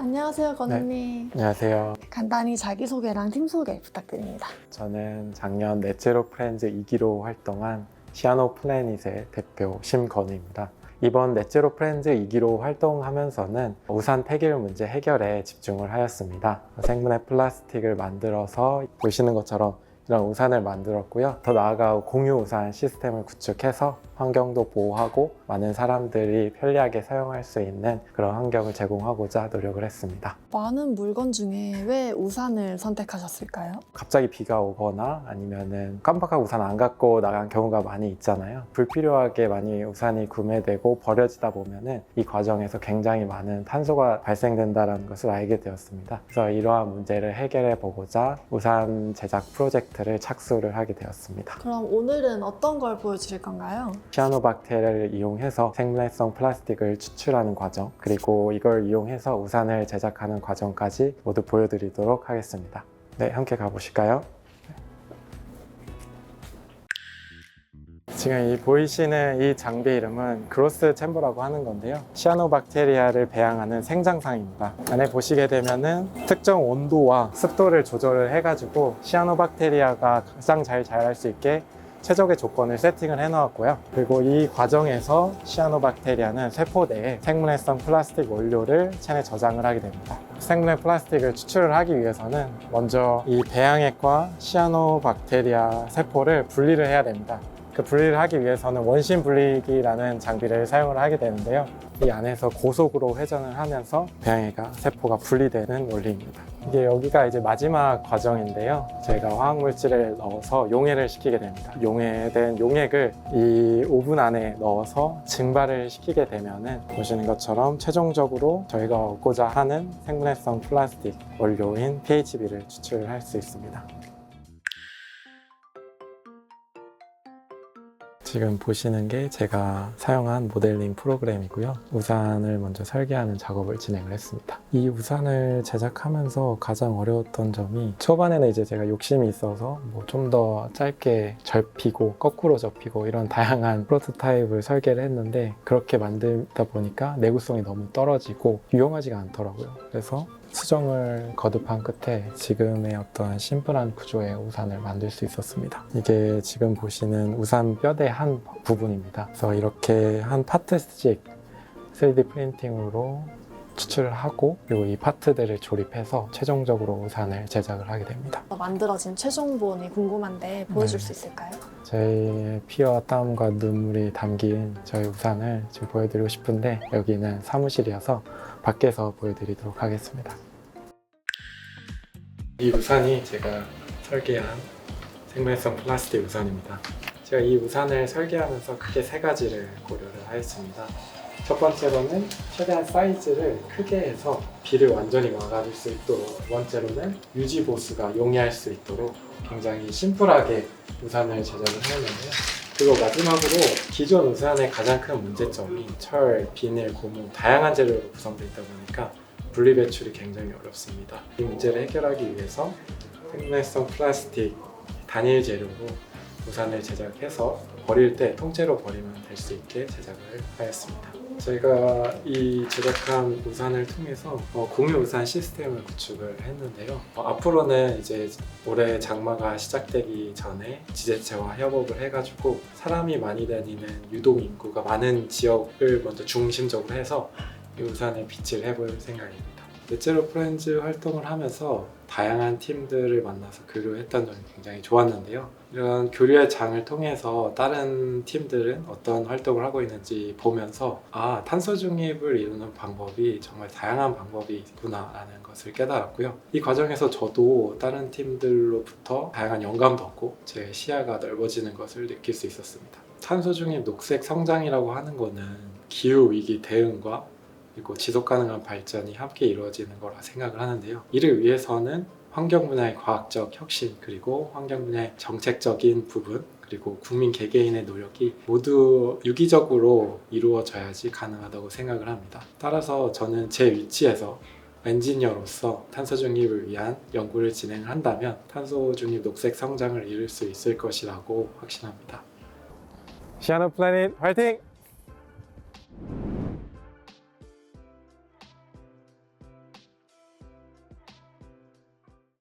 안녕하세요, 건우님. 안녕하세요. 간단히 자기소개랑 팀소개 부탁드립니다. 저는 작년 넷제로 프렌즈 2기로 활동한 시아노 플래닛의 대표 심건우입니다. 이번 넷제로 프렌즈 2기로 활동하면서는 우산 폐기물 문제 해결에 집중을 하였습니다. 생분해 플라스틱을 만들어서 보시는 것처럼 이런 우산을 만들었고요. 더 나아가 공유 우산 시스템을 구축해서 환경도 보호하고 많은 사람들이 편리하게 사용할 수 있는 그런 환경을 제공하고자 노력을 했습니다. 많은 물건 중에 왜 우산을 선택하셨을까요? 갑자기 비가 오거나 아니면은 깜빡하고 우산 안 갖고 나간 경우가 많이 있잖아요. 불필요하게 많이 우산이 구매되고 버려지다 보면은 이 과정에서 굉장히 많은 탄소가 발생된다는 것을 알게 되었습니다. 그래서 이러한 문제를 해결해 보고자 우산 제작 프로젝트를 착수를 하게 되었습니다. 그럼 오늘은 어떤 걸 보여주실 건가요? 시아노박테리아를 이용해서 생분해성 플라스틱을 추출하는 과정 그리고 이걸 이용해서 우산을 제작하는 과정까지 모두 보여드리도록 하겠습니다. 네, 함께 가보실까요? 지금 이 보이시는 이 장비 이름은 그로스 챔버라고 하는 건데요. 시아노박테리아를 배양하는 생장상입니다. 안에 보시게 되면은 특정 온도와 습도를 조절을 해가지고 시아노박테리아가 가장 잘 자랄 수 있게 최적의 조건을 세팅을 해놓았고요. 그리고 이 과정에서 시아노박테리아는 세포 내에 생분해성 플라스틱 원료를 체내 저장을 하게 됩니다. 생분해 플라스틱을 추출을 하기 위해서는 먼저 이 배양액과 시아노박테리아 세포를 분리를 해야 됩니다. 그 분리를 하기 위해서는 원심 분리기라는 장비를 사용을 하게 되는데요. 이 안에서 고속으로 회전을 하면서 배양액과 세포가 분리되는 원리입니다. 이게 여기가 이제 마지막 과정인데요. 저희가 화학물질을 넣어서 용해를 시키게 됩니다. 용해된 용액을 이 오븐 안에 넣어서 증발을 시키게 되면은 보시는 것처럼 최종적으로 저희가 얻고자 하는 생분해성 플라스틱 원료인 PHB를 추출할 수 있습니다. 지금 보시는 게 제가 사용한 모델링 프로그램이고요. 우산을 먼저 설계하는 작업을 진행을 했습니다. 이 우산을 제작하면서 가장 어려웠던 점이 초반에는 이제 제가 욕심이 있어서 뭐 좀 더 짧게 접히고 거꾸로 접히고 이런 다양한 프로토타입을 설계를 했는데 그렇게 만들다 보니까 내구성이 너무 떨어지고 유용하지가 않더라고요. 그래서 수정을 거듭한 끝에 지금의 어떤 심플한 구조의 우산을 만들 수 있었습니다. 이게 지금 보시는 우산 뼈대 한 부분입니다. 그래서 이렇게 한 파트씩 3D 프린팅으로 추출을 하고 그리고 이 파트들을 조립해서 최종적으로 우산을 제작을 하게 됩니다. 만들어진 최종본이 궁금한데 보여줄 네. 수 있을까요? 저희 피와 땀과 눈물이 담긴 저희 우산을 지금 보여드리고 싶은데 여기는 사무실이어서 밖에서 보여드리도록 하겠습니다. 이 우산이 제가 설계한 생물성 플라스틱 우산입니다. 제가 이 우산을 설계하면서 크게 세 가지를 고려를 하였습니다. 첫 번째로는 최대한 사이즈를 크게 해서 비를 완전히 막아줄 수 있도록 두 번째로는 유지 보수가 용이할 수 있도록 굉장히 심플하게 우산을 제작을 하였는데요. 그리고 마지막으로 기존 우산의 가장 큰 문제점이 철, 비닐, 고무 다양한 재료로 구성되어 있다 보니까 분리 배출이 굉장히 어렵습니다. 이 문제를 해결하기 위해서 생분해성 플라스틱 단일 재료로 우산을 제작해서 버릴 때 통째로 버리면 될 수 있게 제작을 하였습니다. 저희가 이 제작한 우산을 통해서 어, 공유 우산 시스템을 구축을 했는데요. 어, 앞으로는 이제 올해 장마가 시작되기 전에 지자체와 협업을 해가지고 사람이 많이 다니는 유동 인구가 많은 지역을 먼저 중심적으로 해서 이 우산을 비치를 해볼 생각입니다. 넷제로 프렌즈 활동을 하면서 다양한 팀들을 만나서 교류했던 점이 굉장히 좋았는데요. 이런 교류의 장을 통해서 다른 팀들은 어떤 활동을 하고 있는지 보면서 아 탄소 중립을 이루는 방법이 정말 다양한 방법이 있구나라는 것을 깨달았고요. 이 과정에서 저도 다른 팀들로부터 다양한 영감도 얻고 제 시야가 넓어지는 것을 느낄 수 있었습니다. 탄소 중립 녹색 성장이라고 하는 거는 기후 위기 대응과 그리고 지속 가능한 발전이 함께 이루어지는 거라 생각을 하는데요. 이를 위해서는 환경 분야의 과학적 혁신 그리고 환경 분야의 정책적인 부분 그리고 국민 개개인의 노력이 모두 유기적으로 이루어져야지 가능하다고 생각을 합니다. 따라서 저는 제 위치에서 엔지니어로서 탄소 중립을 위한 연구를 진행을 한다면 탄소 중립 녹색 성장을 이룰 수 있을 것이라고 확신합니다. 시아노 플래닛 화이팅!